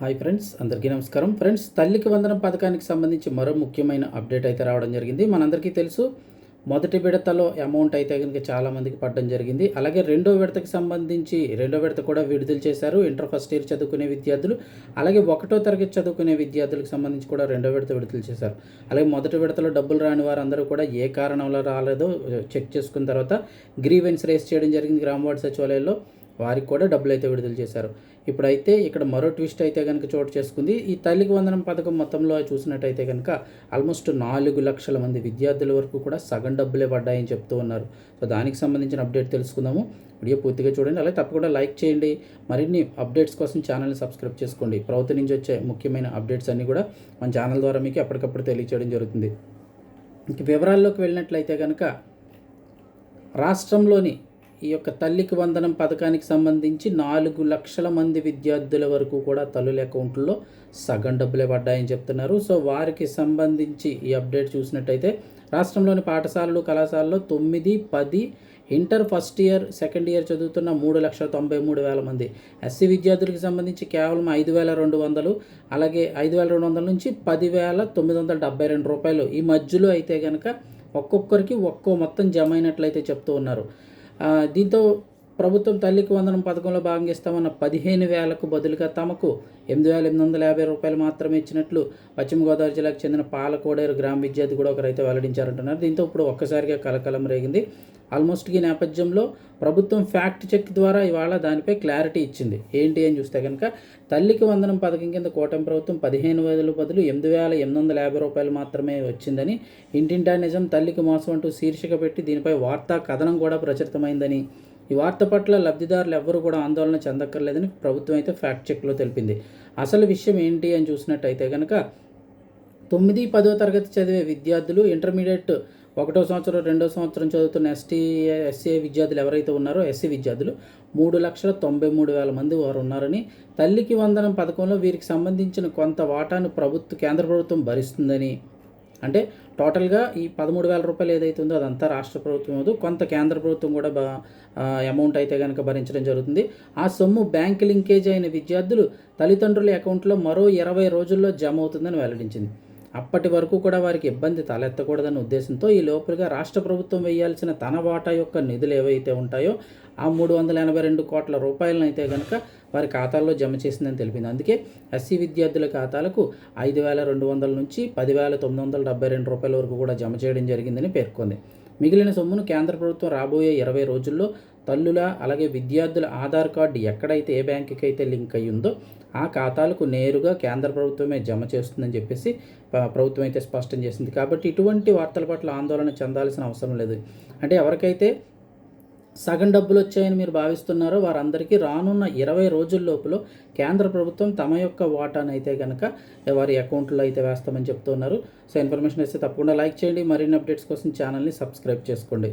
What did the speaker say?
Hi friends అందరికీ నమస్కారం. Friends తల్లికి వందనం పథకానికి సంబంధించి మరో ముఖ్యమైన అప్డేట్ అయితే రావడం జరిగింది. మనందరికీ తెలుసు మొదటి విడతలో అమౌంట్ అయితే కనుక చాలామందికి పడడం జరిగింది. అలాగే రెండో విడతకి సంబంధించి రెండో విడత కూడా విడుదల చేశారు. ఇంటర్ ఫస్ట్ ఇయర్ చదువుకునే విద్యార్థులు అలాగే ఒకటో తరగతి చదువుకునే విద్యార్థులకు సంబంధించి కూడా రెండో విడత విడుదల చేశారు. అలాగే మొదటి విడతలో డబ్బులు రాని వారందరూ కూడా ఏ కారణంలో రాలేదో చెక్ చేసుకున్న తర్వాత గ్రీవెన్స్ రేస్ చేయడం జరిగింది గ్రామ సచివాలయంలో. వారికి కూడా డబ్బులు అయితే విడుదల చేశారు. ఇప్పుడైతే ఇక్కడ మరో ట్విస్ట్ అయితే కనుక చోటు చేసుకుంది. ఈ తల్లికి వందనం పథకం మొత్తంలో చూసినట్టయితే కనుక ఆల్మోస్ట్ నాలుగు లక్షల మంది విద్యార్థుల వరకు కూడా సగం డబ్బులే పడ్డాయని చెప్తూ ఉన్నారు. సో దానికి సంబంధించిన అప్డేట్ తెలుసుకుందాము. వీడియో పూర్తిగా చూడండి. అలాగే తప్పకుండా లైక్ చేయండి. మరిన్ని అప్డేట్స్ కోసం ఛానల్ని సబ్స్క్రైబ్ చేసుకోండి. ప్రభుత్వం నుంచి వచ్చే ముఖ్యమైన అప్డేట్స్ అన్నీ కూడా మన ఛానల్ ద్వారా మీకు ఎప్పటికప్పుడు తెలియచేయడం జరుగుతుంది. ఇంక వివరాల్లోకి వెళ్ళినట్లయితే కనుక రాష్ట్రంలోని ఈ యొక్క తల్లికి వందనం పథకానికి సంబంధించి నాలుగు లక్షల మంది విద్యార్థుల వరకు కూడా తల్లుల అకౌంట్లో సగం డబ్బులే పడ్డాయని చెప్తున్నారు. సో వారికి సంబంధించి ఈ అప్డేట్ చూసినట్టయితే రాష్ట్రంలోని పాఠశాలలు కళాశాలలో తొమ్మిది పది inter first year second year చదువుతున్న మూడు లక్షల తొంభై మూడు వేల మంది. ఎస్సీ విద్యార్థులకు సంబంధించి కేవలం ఐదు వేల రెండు వందలు అలాగే ఐదు వేల రెండు వందల నుంచి పదివేల తొమ్మిది వందల డెబ్బై రెండు రూపాయలు ఈ మధ్యలో అయితే కనుక ఒక్కొక్కరికి ఒక్కో మొత్తం జమ అయినట్లయితే చెప్తూ ఉన్నారు. ఆ, దీంతో ప్రభుత్వం తల్లికి వందనం పథకంలో భాగంగా ఇస్తామన్న పదిహేను వేలకు బదులుగా తమకు ఎనిమిది వేల ఎనిమిది వందల యాభై రూపాయలు మాత్రమే ఇచ్చినట్లు పశ్చిమ గోదావరి జిల్లాకు చెందిన పాలకోడేరు గ్రామ విద్యార్థి కూడా ఒకరైతే వెల్లడించారంటున్నారు. దీంతో ఇప్పుడు ఒక్కసారిగా కలకలం రేగింది. ఆల్మోస్ట్ ఈ నేపథ్యంలో ప్రభుత్వం ఫ్యాక్ట్ చెక్ ద్వారా ఇవాళ దానిపై క్లారిటీ ఇచ్చింది. ఏంటి అని చూస్తే కనుక తల్లికి వందనం పథకం కింద కూటమి ప్రభుత్వం పదిహేను వేల బదులు ఎనిమిది వేల ఎనిమిది వందల యాభై రూపాయలు మాత్రమే వచ్చిందని ఇంటింటా నిజం తల్లికి మోసం అంటూ శీర్షిక పెట్టి దీనిపై వార్తా కథనం కూడా ప్రచురితమైందని ఈ వార్త పట్ల లబ్ధిదారులు ఎవ్వరూ కూడా ఆందోళన చెందక్కర్లేదని ప్రభుత్వం అయితే ఫ్యాక్ట్ చెక్లో తెలిపింది. అసలు విషయం ఏంటి అని చూసినట్టయితే కనుక తొమ్మిది పదో తరగతి చదివే విద్యార్థులు ఇంటర్మీడియట్ ఒకటో సంవత్సరం రెండో సంవత్సరం చదువుతున్న ఎస్టీ ఎస్సీ విద్యార్థులు ఎవరైతే ఉన్నారో ఎస్సీ విద్యార్థులు మూడు లక్షల తొంభై మూడు వేల మంది వారు ఉన్నారని తల్లికి వందనం పథకంలో వీరికి సంబంధించిన కొంత వాటాను ప్రభుత్వ కేంద్ర ప్రభుత్వం భరిస్తుందని అంటే టోటల్గా ఈ పదమూడు వేల రూపాయలు ఏదైతే ఉందో అదంతా రాష్ట్ర ప్రభుత్వం ఇవ్వదు కొంత కేంద్ర ప్రభుత్వం కూడా బా అమౌంట్ అయితే కనుక భరించడం జరుగుతుంది. ఆ సొమ్ము బ్యాంక్ లింకేజ్ అయిన విద్యార్థులు తల్లిదండ్రుల అకౌంట్లో మరో ఇరవై రోజుల్లో జమ అవుతుందని వెల్లడించింది. అప్పటి వరకు కూడా వారికి ఇబ్బంది తలెత్తకూడదన్న ఉద్దేశంతో ఈ లోపలిగా రాష్ట్ర ప్రభుత్వం వేయాల్సిన తన వాటా యొక్క నిధులు ఏవైతే ఉంటాయో ఆ మూడు వందల ఎనభై రెండు కోట్ల రూపాయలను అయితే కనుక వారి ఖాతాల్లో జమ చేసిందని తెలిపింది. అందుకే ఎస్సీ విద్యార్థుల ఖాతాలకు ఐదు వేల రెండు వందల నుంచి పదివేల తొమ్మిది వందల డెబ్బై రెండు రూపాయల వరకు కూడా జమ చేయడం జరిగిందని పేర్కొంది. మిగిలిన సొమ్మును కేంద్ర ప్రభుత్వం రాబోయే ఇరవై రోజుల్లో తల్లుల అలాగే విద్యార్థుల ఆధార్ కార్డు ఎక్కడైతే ఏ బ్యాంకుకి అయితే లింక్ అయ్యి ఉందో ఆ ఖాతాలకు నేరుగా కేంద్ర ప్రభుత్వమే జమ చేస్తుందని చెప్పేసి ప్రభుత్వం అయితే స్పష్టం చేసింది. కాబట్టి ఇటువంటి వార్తల పట్ల ఆందోళన చెందాల్సిన అవసరం లేదు. అంటే ఎవరికైతే సగం డబ్బులు వచ్చాయని మీరు భావిస్తున్నారో వారందరికీ రానున్న ఇరవై రోజుల లోపల కేంద్ర ప్రభుత్వం తమ యొక్క వాటాను అయితే కనుక వారి అకౌంట్లో అయితే వేస్తామని చెప్తున్నారు. సో ఇన్ఫర్మేషన్ ఇస్తే తప్పకుండా లైక్ చేయండి. మరిన్ని అప్డేట్స్ కోసం ఛానల్ని సబ్స్క్రైబ్ చేసుకోండి.